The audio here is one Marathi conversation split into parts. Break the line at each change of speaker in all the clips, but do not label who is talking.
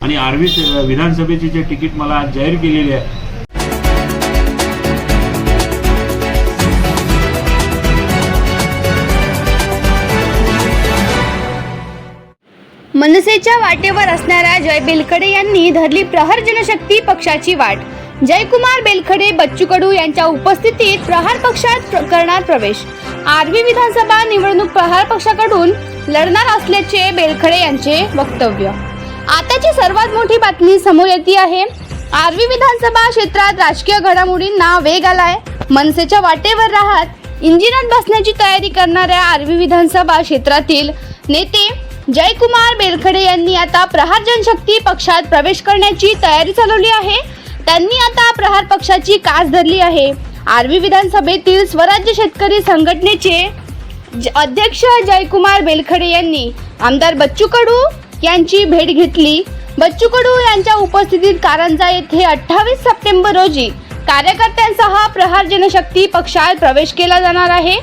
आणि आर्वी विधानसभेची जे तिकीट मला आज जाहीर केलेली आहे.
मनसेच्या वाटेवर असणाऱ्या जय बेलखडे यांनी धरली प्रहार जनशक्ती पक्षाची वाट. जयकुमार बेलखडे बच्चू कडू यांच्या उपस्थितीत प्रहार पक्षात प्र- करणार प्रवेश. आर्वी विधानसभा निवडणूक प्रहार पक्षाकडून लढणार असल्याचे बेलखडे यांचे वक्तव्य. आताची सर्वात मोठी बातमी समोर येते आहे. आर्वी विधानसभा क्षेत्रात राजकीय घडामोडींना वेग आलाय. मनसेच्या वाटेवर राहत इंजिनात बसण्याची तयारी करणाऱ्या आर्वी विधानसभा क्षेत्रातील नेते जयकुमार बेलखडे यांनी आता प्रहार जनशक्ती पक्षात प्रवेश करण्याची तयारी चालवली आहे. त्यांनी आता प्रहार पक्षाची कास धरली आहे. आर्वी विधानसभेतील स्वराज्य शेतकरी संघटनेचे ज- अध्यक्ष जयकुमार बेलखडे यांनी आमदार बच्चू कडू यांची भेट घेतली. बच्चू कडू यांच्या उपस्थितीत कारंजा येथे अठ्ठावीस सप्टेंबर रोजी कार्यकर्त्यांसह प्रहार जनशक्ती पक्षात प्रवेश केला जाणार आहे.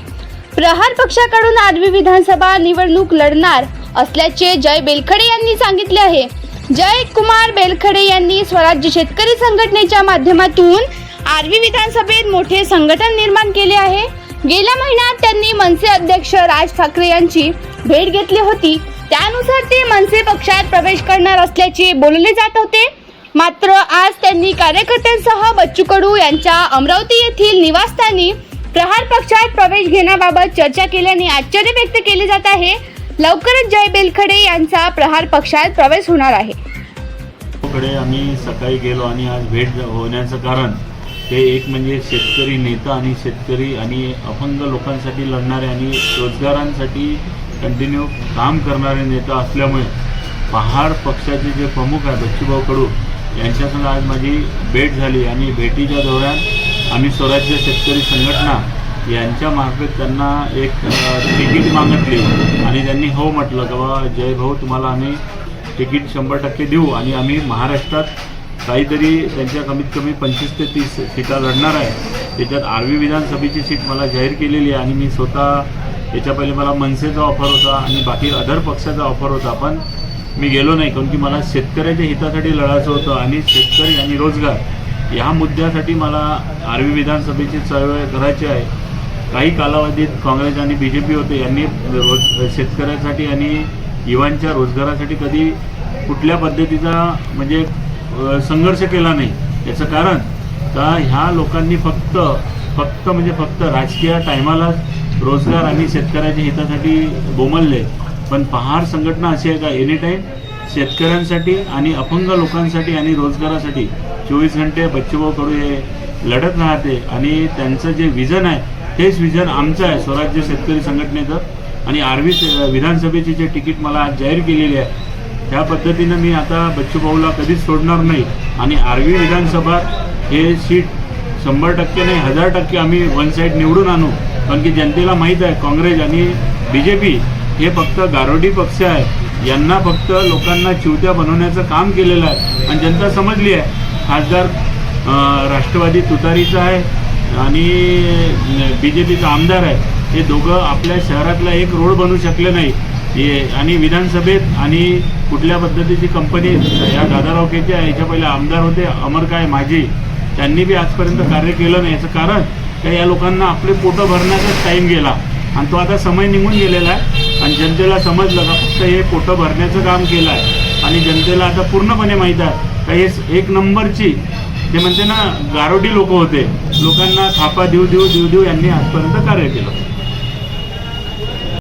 प्रहार पक्षाकडून आरवी विधानसभा निवडणूक लढणार असल्याचे जय बेलखडे यांनी सांगितले आहे. जय कुमार बेलखडे यांनी स्वराज्य शेतकरी संघटनेच्या माध्यमातून आरवी विधानसभेत मोठे संघटन निर्माण केले आहे. गेल्या महिन्यात त्यांनी मनसे अध्यक्ष राज ठाकरे यांची भेट घेतली होती. त्यानुसार ते मनसे पक्षात प्रवेश करणार असल्याचे बोलले जात होते. मात्र आज त्यांनी कार्यकर्त्यांसह बच्चू कडू यांच्या अमरावती येथील निवासस्थानी प्रहार पक्षात प्रवेश घेण्याबाबत चर्चा केल्याने आश्चर्य व्यक्त केले जात आहे. लवकरच जय बेलखडे यांचा प्रहार पक्षात प्रवेश होणार आहे.
कडे आम्ही सकाळी गेलो आणि आज भेट होण्याचं कारण ते एक म्हणजे शेतकरी नेता आणि शेतकरी आणि अपंग लोकांसाठी लढणारे आणि रोजगारांसाठी कंटिन्यू काम करणारे नेता असल्यामुळे पहाड पक्षाचे जे प्रमुख आहे बच्चूभाऊ कडू यांच्यासंग आज माझी भेट झाली आणि भेटीच्या दौऱ्यान आम्ही स्वराज्य शेतकरी संघटना यांच्यामार्फत त्यांना एक तिकीट मागितली आणि त्यांनी हो म्हटलं की बाबा जय भाऊ तुम्हाला आम्ही तिकीट शंभर टक्के देऊ आणि आम्ही महाराष्ट्रात काहीतरी त्यांच्या कमीत कमी पंचवीस ते तीस सीटा लढणार आहे. त्याच्यात आर्वी विधानसभेची सीट मला जाहीर केलेली आहे आणि मी स्वतः याच्या पहिले मला मनसेचा ऑफर होता आणि बाकी अदर पक्षाचा ऑफर होता. पण मी गेलो नाही कारण की मला शेतकऱ्याच्या हितासाठी लढायचं होतं आणि शेतकरी आणि रोजगार ह्या मुद्द्यासाठी मला आर्वी विधानसभेची चळवळ करायची आहे. काही कालावधीत काँग्रेस आणि बी जे पी होते यांनी रोज शेतकऱ्यासाठी आणि युवांच्या रोजगारासाठी कधी कुठल्या पद्धतीचा म्हणजे संघर्ष केला नाही. याचं कारण का? ह्या लोकांनी फक्त फक्त म्हणजे फक्त राजकीय टायमाला रोजगार आणि शेतकऱ्याच्या हितासाठी बोमलले. पण पहार संघटना अशी आहे का? एनी टाईम शेतकऱ्यांसाठी आणि अपंग लोकांसाठी आणि रोजगारासाठी चोवीस घंटे बच्चूभाऊ कडू हे लढत राहते आणि त्यांचं जे विजन आहे तेच विजन आमचं आहे स्वराज्य शेतकरी संघटनेचं. आणि आर्वी विधानसभेची जे तिकीट मला आज जाहीर केलेली आहे त्या पद्धतीनं मी आता बच्चूभाऊला कधीच सोडणार नाही. आणि आर्वी विधानसभा हे सीट शंभर टक्के नाही हजार टक्के आम्ही वन साईड निवडून आणू. कारण की जनतेला माहीत आहे काँग्रेस आणि बी जे पी हे फक्त गारोडी पक्ष आहे. यांना फक्त लोकांना चिवत्या बनवण्याचं काम केलेलं आहे. आणि जनता समजली आहे खासदार राष्ट्रवादी तुतारीचा आहे आणि बी जे पीचा आमदार आहे. हे दोघं आपल्या शहरातला एक रोड बनवू शकले नाही. हे आणि विधानसभेत आणि कुठल्या पद्धतीची कंपनी या दादारावकेच्या याच्या पहिले आमदार होते अमर काय माझी. त्यांनी बी आजपर्यंत कार्य केलं नाही. याचं कारण का या लोकांना आपले पोटं भरण्याचाच टाईम गेला. आणि तो आता समय निघून गेलेला आहे. आणि जनतेला समजलं का फक्त हे पोटं भरण्याचं काम केलं आहे. आणि जनतेला आता पूर्णपणे माहीत आहे का हे एक नंबरची ते म्हणते ना गारोटी लोक होते. लोकांना थापा देऊ देऊ देऊ देऊ यांनी आजपर्यंत कार्य केलं.